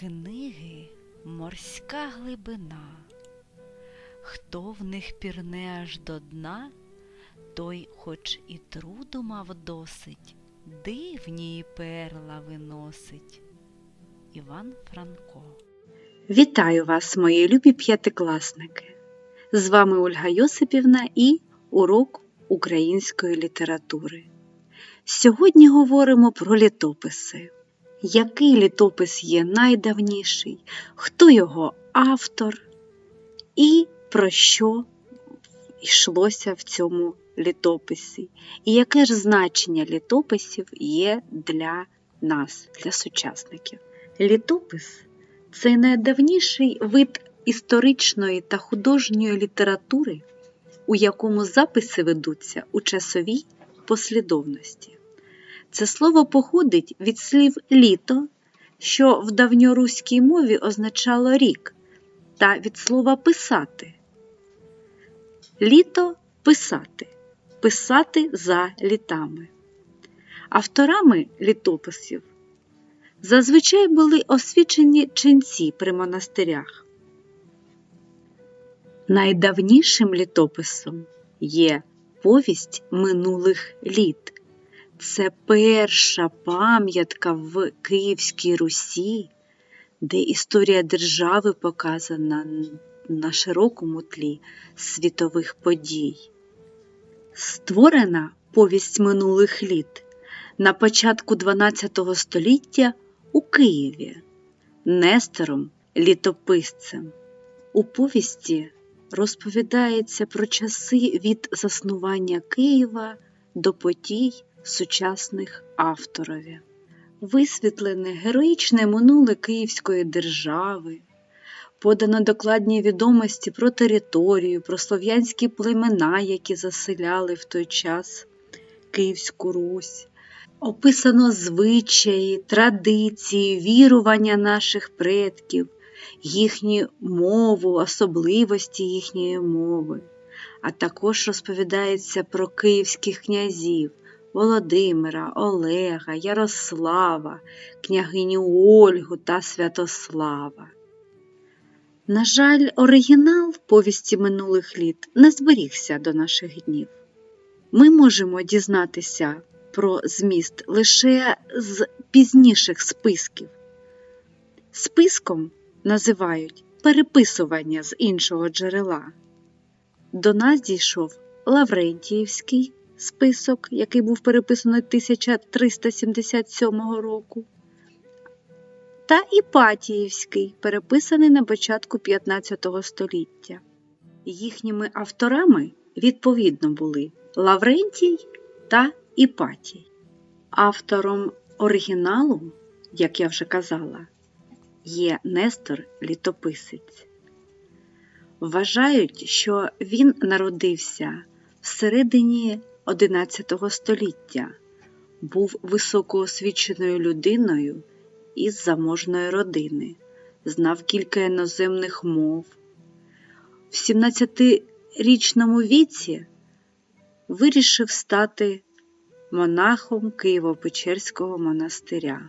Книги морська глибина. Хто в них пірне аж до дна, той, хоч і труду мав досить, дивні і перла виносить. Іван Франко Вітаю вас, мої любі п'ятикласники! З вами Ольга Йосипівна і урок української літератури. Сьогодні говоримо про літописи. Який літопис є найдавніший, хто його автор і про що йшлося в цьому літописі, і яке ж значення літописів є для нас, для сучасників. Літопис це найдавніший вид історичної та художньої літератури, у якому записи ведуться у часовій послідовності. Це слово походить від слів літо, що в давньоруській мові означало рік, та від слова писати. Літо писати, писати за літами. Авторами літописів зазвичай були освічені ченці при монастирях. Найдавнішим літописом є повість минулих літ. Це перша пам'ятка в Київській Русі, де історія держави показана на широкому тлі світових подій. Створена повість минулих літ на початку XII століття у Києві Нестором літописцем. У повісті розповідається про часи від заснування Києва до подій сучасних авторові. Висвітлене героїчне минуле Київської держави, подано докладні відомості про територію, про слов'янські племена, які заселяли в той час Київську Русь. Описано звичаї, традиції, вірування наших предків, їхню мову, особливості їхньої мови, а також розповідається про київських князів Володимира, Олега, Ярослава, княгиню Ольгу та Святослава. На жаль, оригінал повісті минулих літ не зберігся до наших днів. Ми можемо дізнатися про зміст лише з пізніших списків. Списком називають переписування з іншого джерела. До нас дійшов Лаврентіївський список, який був переписаний 1377 року, та Іпатіївський, переписаний на початку 15 століття. Їхніми авторами відповідно були Лаврентій та Іпатій. Автором оригіналу, як я вже казала, є Нестор Літописець. Вважають, що він народився всередині XI століття, був високоосвіченою людиною із заможної родини, знав кілька іноземних мов. В 17-річному віці вирішив стати монахом Києво-Печерського монастиря.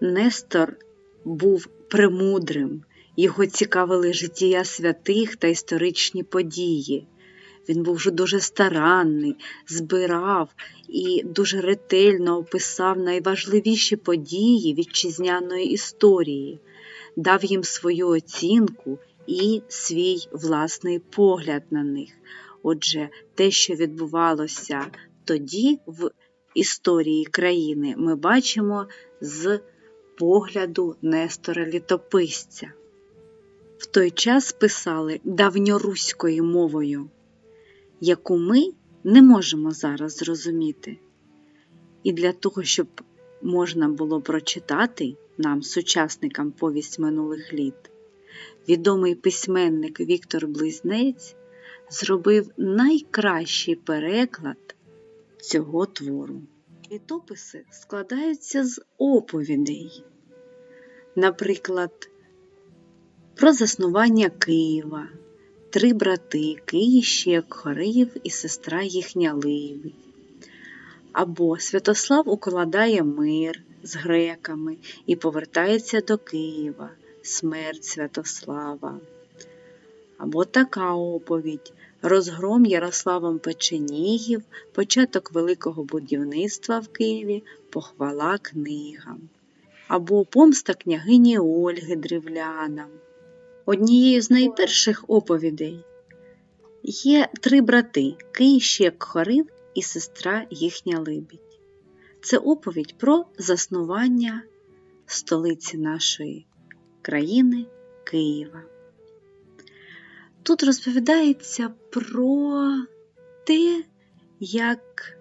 Нестор був премудрим, його цікавили життя святих та історичні події. Він був вже дуже старанний, збирав і дуже ретельно описав найважливіші події вітчизняної історії, дав їм свою оцінку і свій власний погляд на них. Отже, те, що відбувалося тоді в історії країни, ми бачимо з погляду Нестора Літописця. В той час писали давньоруською мовою, яку ми не можемо зараз зрозуміти. І для того, щоб можна було прочитати нам, сучасникам повість минулих літ, відомий письменник Віктор Близнець зробив найкращий переклад цього твору. Літописи складаються з оповідей, наприклад, про заснування Києва, три брати Киїщек, Хорив і сестра їхня Ливи. Або Святослав укладає мир з греками і повертається до Києва. Смерть Святослава. Або така оповідь Розгром Ярославом Печенігів, початок великого будівництва в Києві, похвала книгам. Або Помста княгині Ольги Древлянам. Однією з найперших оповідей є три брати Киїщек Хорив і сестра їхня Либідь. Це оповідь про заснування столиці нашої країни Києва. Тут розповідається про те, як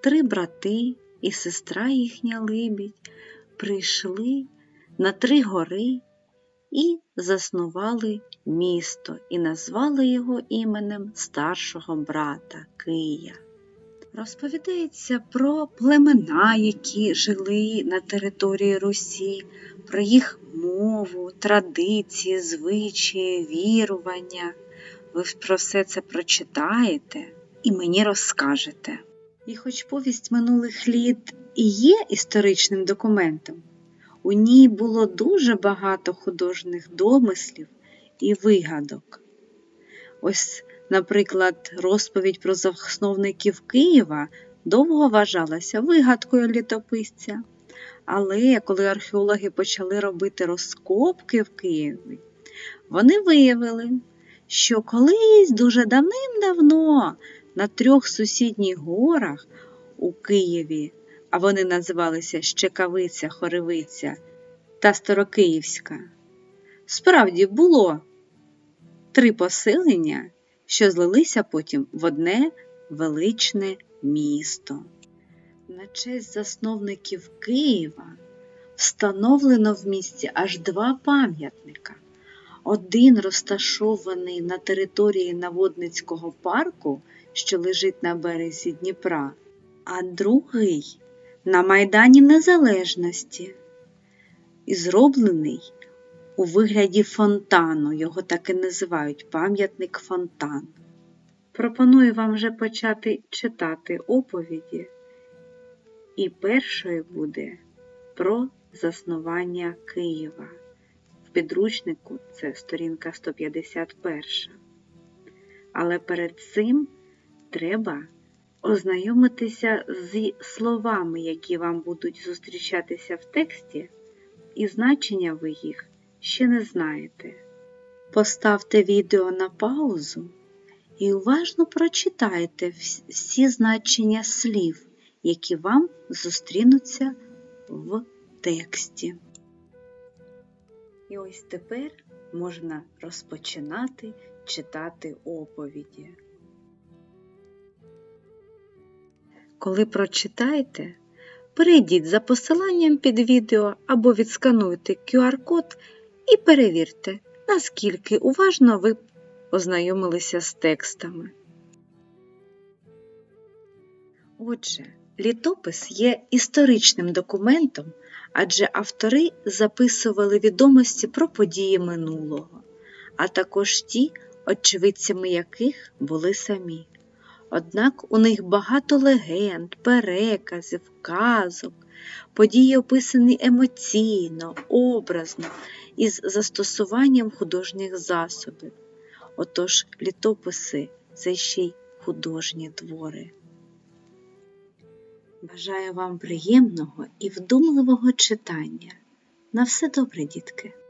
три брати і сестра їхня Либідь прийшли на три гори і заснували місто і назвали його іменем старшого брата Кия. Розповідається про племена, які жили на території Русі, про їх мову, традиції, звичаї, вірування. Ви про все це прочитаєте і мені розкажете. І хоч повість минулих літ і є історичним документом, у ній було дуже багато художніх домислів і вигадок. Ось, наприклад, розповідь про засновників Києва довго вважалася вигадкою літописця. Але коли археологи почали робити розкопки в Києві, вони виявили, що колись дуже давним-давно на трьох сусідніх горах у Києві, а вони називалися Щекавиця, Хоревиця та Старокиївська, справді було три поселення, що злилися потім в одне величне місто. На честь засновників Києва встановлено в місті аж два пам'ятника. Один розташований на території Наводницького парку, що лежить на березі Дніпра, а другий на Майдані Незалежності і зроблений у вигляді фонтану, його так і називають пам'ятник фонтан. Пропоную вам вже почати читати оповіді, і першою буде про заснування Києва. В підручнику це сторінка 151. Але перед цим треба ознайомитися зі словами, які вам будуть зустрічатися в тексті, і значення ви їх ще не знаєте. Поставте відео на паузу і уважно прочитайте всі значення слів, які вам зустрінуться в тексті. І ось тепер можна розпочинати читати оповіді. Коли прочитаєте, перейдіть за посиланням під відео або відскануйте QR-код і перевірте, наскільки уважно ви ознайомилися з текстами. Отже, літопис є історичним документом, адже автори записували відомості про події минулого, а також ті, очевидцями яких були самі. Однак у них багато легенд, переказів, казок, події описані емоційно, образно із застосуванням художніх засобів. Отож, літописи це ще й художні твори. Бажаю вам приємного і вдумливого читання. На все добре, дітки!